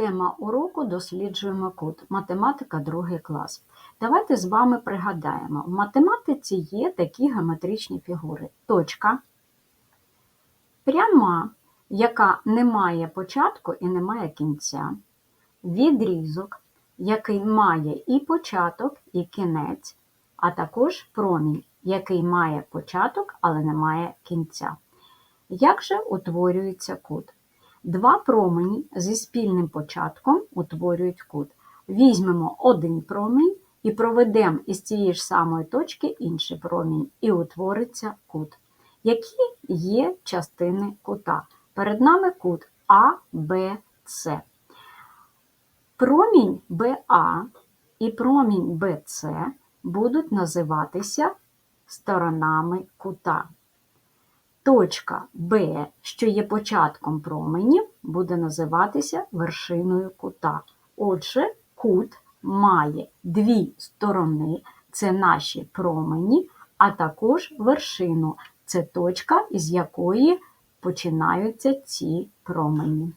Тема уроку досліджуємо кут. Математика, другий клас. Давайте з вами пригадаємо. В математиці є такі геометричні фігури. Точка, пряма, яка не має початку і не має кінця. Відрізок, який має і початок, і кінець, а також промінь, який має початок, але не має кінця. Як же утворюється кут? Два промені зі спільним початком утворюють кут. Візьмемо один промінь і проведемо із цієї ж самої точки інший промінь, і утвориться кут. Які є частини кута? Перед нами кут А, Б, С. Промінь БА і промінь БЦ будуть називатися сторонами кута. Точка Б, що є початком променів, буде називатися вершиною кута. Отже, кут має дві сторони, це наші промені, а також вершину це точка, із якої починаються ці промені.